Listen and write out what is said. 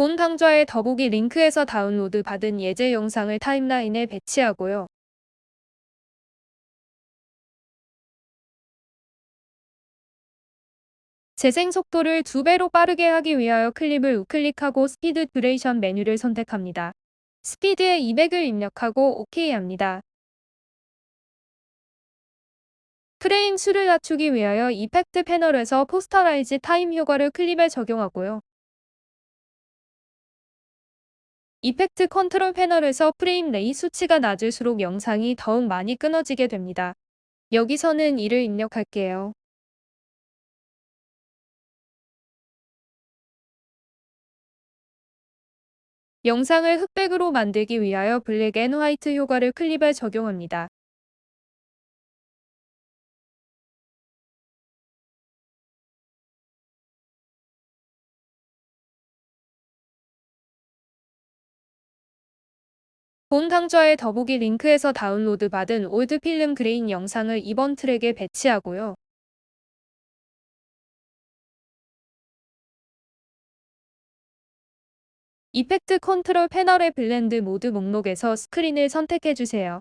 본 강좌의 더보기 링크에서 다운로드 받은 예제 영상을 타임라인에 배치하고요. 재생 속도를 2배로 빠르게 하기 위하여 클립을 우클릭하고 스피드 듀레이션 메뉴를 선택합니다. 스피드에 200을 입력하고 OK 합니다. 프레임 수를 낮추기 위하여 이펙트 패널에서 포스터라이즈 타임 효과를 클립에 적용하고요. 이펙트 컨트롤 패널에서 프레임 레이 수치가 낮을수록 영상이 더욱 많이 끊어지게 됩니다. 여기서는 이를 입력할게요. 영상을 흑백으로 만들기 위하여 블랙 앤 화이트 효과를 클립에 적용합니다. 본 강좌의 더보기 링크에서 다운로드 받은 올드 필름 그레인 영상을 이번 트랙에 배치하고요. 이펙트 컨트롤 패널의 블렌드 모드 목록에서 스크린을 선택해 주세요.